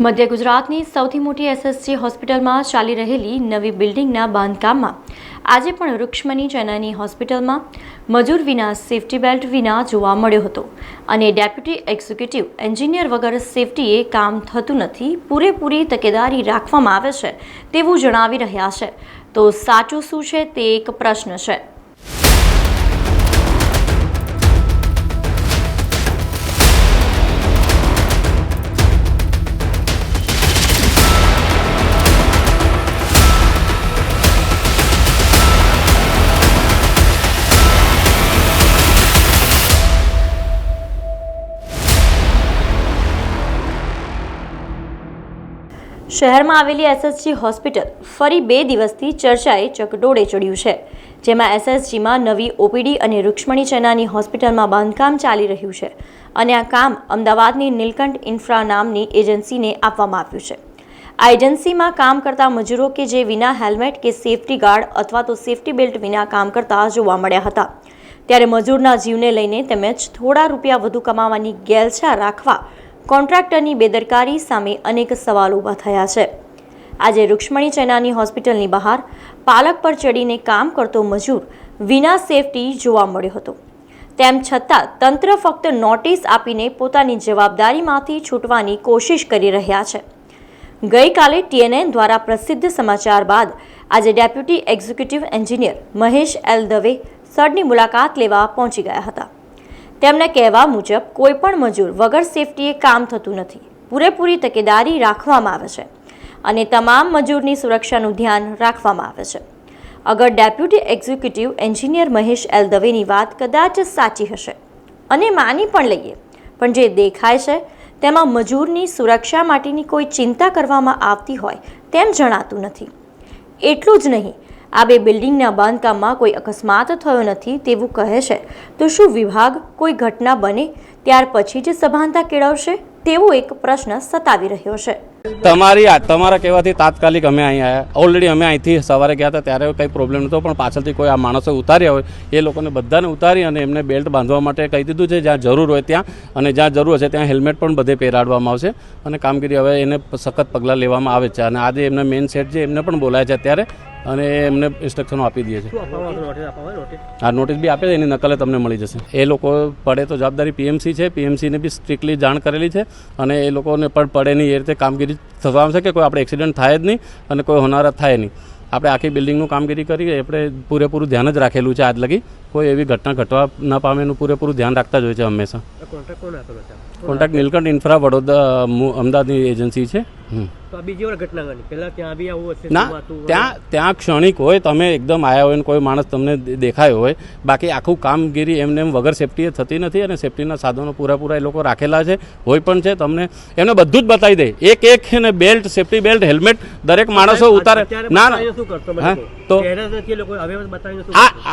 મધ્ય ગુજરાતની સૌથી મોટી એસએસજી હોસ્પિટલમાં ચાલી રહેલી નવી બિલ્ડિંગના બાંધકામમાં. આજે પણ રૂક્ષ્મણી ચેનાની હોસ્પિટલમાં મજૂર વિના સેફટી બેલ્ટ વિના જોવા મળ્યો હતો અને ડેપ્યુટી એક્ઝિક્યુટિવ એન્જિનિયર વગર સેફટીએ કામ થતું નથી, પૂરેપૂરી તકેદારી રાખવામાં આવે છે તેવું જણાવી રહ્યા છે. તો સાચું શું છે તે એક પ્રશ્ન છે. શહેરમાં આવેલી એસએસજી હોસ્પિટલ ફરી બે દિવસથી ચર્ચાએ ચકડોળે ચડ્યું છે, જેમાં એસએસજીમાં નવી ઓપીડી અને રૂક્ષ્મણી ચેનાની હોસ્પિટલમાં બાંધકામ ચાલી રહ્યું છે અને આ કામ અમદાવાદની નીલકંઠ ઇન્ફ્રા નામની એજન્સીને આપવામાં આવ્યું છે. આ એજન્સીમાં કામ કરતા મજૂરો કે જે વિના હેલ્મેટ કે સેફટી ગાર્ડ અથવા તો સેફટી બેલ્ટ વિના કામ કરતા જોવા મળ્યા હતા. ત્યારે મજૂરના જીવને લઈને તેમજ થોડા રૂપિયા વધુ કમાવાની ગેલછા રાખવા કોન્ટ્રાક્ટરની બેદરકારી સામે અનેક સવાલ ઊભા થયા છે. આજે રૂક્ષ્મણી ચેનાની હોસ્પિટલની બહાર પાલક પર ચડીને કામ કરતો મજૂર વિના સેફટી જોવા મળ્યો હતો. તેમ છતાં તંત્ર ફક્ત નોટિસ આપીને પોતાની જવાબદારીમાંથી છૂટવાની કોશિશ કરી રહ્યા છે. ગઈકાલે ટીએનએન દ્વારા પ્રસિદ્ધ સમાચાર બાદ આજે deputy executive engineer Mahesh L Dave સ્થળની મુલાકાત લેવા પહોંચી ગયા હતા. તેમના કહેવા મુજબ, કોઈપણ મજૂર વગર સેફટીએ કામ થતું નથી. પૂરેપૂરી તકેદારી રાખવામાં આવે છે અને તમામ મજૂરની સુરક્ષાનું ધ્યાન રાખવામાં આવે છે. અગર deputy executive engineer Mahesh L દવેની વાત કદાચ સાચી હશે. અને માની પણ લઈએ, પણ જે દેખાય છે, તેમાં મજૂરની સુરક્ષા માટેની કોઈ ચિંતા કરવામાં આવતી હોય તેમ જણાતું નથી. એટલું જ નહીં આ બે બિલ્ડિંગના બાંધકામમાં કોઈ અકસ્માત થયો નથી તેવું કહે છે. તો શું વિભાગ કોઈ ઘટના બને ત્યાર પછી જ સભાનતા કેળવશે? તેવો એક પ્રશ્ન સતાવી રહ્યો છે. તમારી તમારા કહેવાથી તાત્કાલિક અમે અહીં આવ્યા ઓલરેડી અમે અહીંથી સવારે ગયા હતા, ત્યારે કંઈ પ્રોબ્લેમ નહોતો, પણ પાછળથી કોઈ આ માણસો ઉતાર્યા હોય, એ લોકોને બધાને ઉતારી અને એમને બેલ્ટ બાંધવા માટે કહી દીધું છે, જ્યાં જરૂર હોય ત્યાં. અને જ્યાં જરૂર હશે ત્યાં હેલ્મેટ પણ બધે પહેરાડવામાં આવશે. અને કામગીરી હવે એને સખત પગલાં લેવામાં આવે છે. અને આજે એમને મેઇન સેટ છે એમને પણ બોલાય છે અત્યારે અને એમને ઇન્સ્ટ્રક્શનો આપી દઈએ છે? નોટિસ આ નોટિસ બી આપે છે એની નકલે તમને મળી જશે. એ લોકો પડે તો જવાબદારી પીએમસી છે પીએમસીને બી સ્ટ્રિક્ટલી જાણ કરેલી છે અને એ લોકોને પણ પડે નહીં એ રીતે કામગીરી થવા છે કે કોઈ આપણે એક્સિડન્ટ થાય જ નહીં અને કોઈ હોનારત થાય નહીં. આપણે આખી બિલ્ડિંગનું કામગીરી કરી આપણે પૂરેપૂરું ધ્યાન જ રાખેલું છે આજ લગી. કોઈ એવી ઘટના ઘટવા ન પામે એનું પૂરેપૂરું ધ્યાન રાખતા જ હોય છે હંમેશા. કોન્ટ્રાક્ટ નીલકંઠ ઇન્ફ્રા વડોદરા અમદાવાદની એજન્સી છે. હમ. તો આ બીજી વાર ઘટના બની પહેલા ત્યાં બી આવું હશે ના ત્યાં ત્યાં ક્ષણિક હોય તમે એકદમ આવ્યા હોય ને કોઈ માણસ તમને દેખાયો હોય. બાકી આખું કામગીરી એમને એમ વગર સેફટીએ થતી નથી અને સેફટીના સાધનો પૂરાપૂરા એ લોકો રાખેલા છે. હોય પણ છે તમને એમને બધું જ બતાવી દે. એક એક છે ને બેલ્ટ સેફટી બેલ્ટ હેલ્મેટ દરેક માણસો ઉતારે. ના ના? તો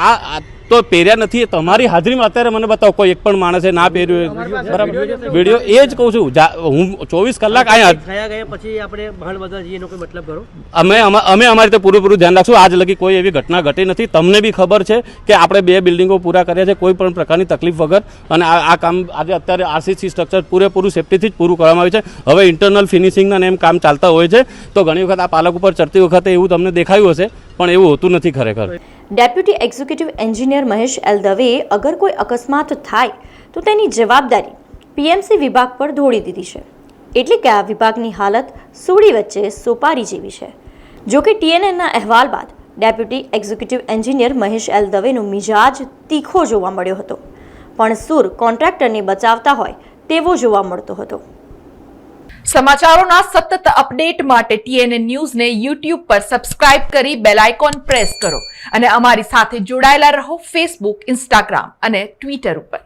આ તો પહેર્યા નથી તમારી હાજરીમાં અત્યારે મને બતાવો કોઈ એક પણ માણસે ના પહેર્યું બરાબર? વીડિયો એ જ કહું છું. હું ચોવીસ કલાક અહીંયા પછી આપણે બહાર બધા જઈએ એનો કોઈ મતલબ કરો અમે અમે અમારી રીતે પૂરેપૂરું ધ્યાન રાખશું. આજ લગી કોઈ એવી ઘટના ઘટી નથી. તમને બી ખબર છે કે આપણે બે બિલ્ડિંગો પૂરા કર્યા છે કોઈ પણ પ્રકારની તકલીફ વગર. અને આ કામ આજે અત્યારે આરસીસી સ્ટ્રક્ચર પૂરેપૂરું સેફટીથી જ પૂરું કરવામાં આવ્યું છે. હવે ઇન્ટરનલ ફિનિશિંગના એમ કામ ચાલતા હોય છે. તો ઘણી વખત આ પાલક ઉપર ચડતી વખતે એવું તમને દેખાયું હશે પણ એવું હોતું નથી ખરેખર. Deputy executive engineer Mahesh L દવેએ અગર કોઈ અકસ્માત થાય તો તેની જવાબદારી પીએમસી વિભાગ પર ઢોળી દીધી છે. એટલે કે આ વિભાગની હાલત સુડી વચ્ચે સોપારી જેવી છે. જોકે ટીએનએનના અહેવાલ બાદ deputy executive engineer Mahesh L દવેનો મિજાજ તીખો જોવા મળ્યો હતો. પણ સૂર કોન્ટ્રાક્ટરને બચાવતા હોય તેવો જોવા મળતો હતો. સમાચારોના સતત અપડેટ માટે ટીએનએ ન્યૂઝને યુટ્યુબ પર સબસ્ક્રાઇબ કરી બેલ આઇકોન પ્રેસ કરો અને અમારી સાથે જોડાયેલા રહો ફેસબુક, ઇન્સ્ટાગ્રામ અને ટ્વિટર ઉપર.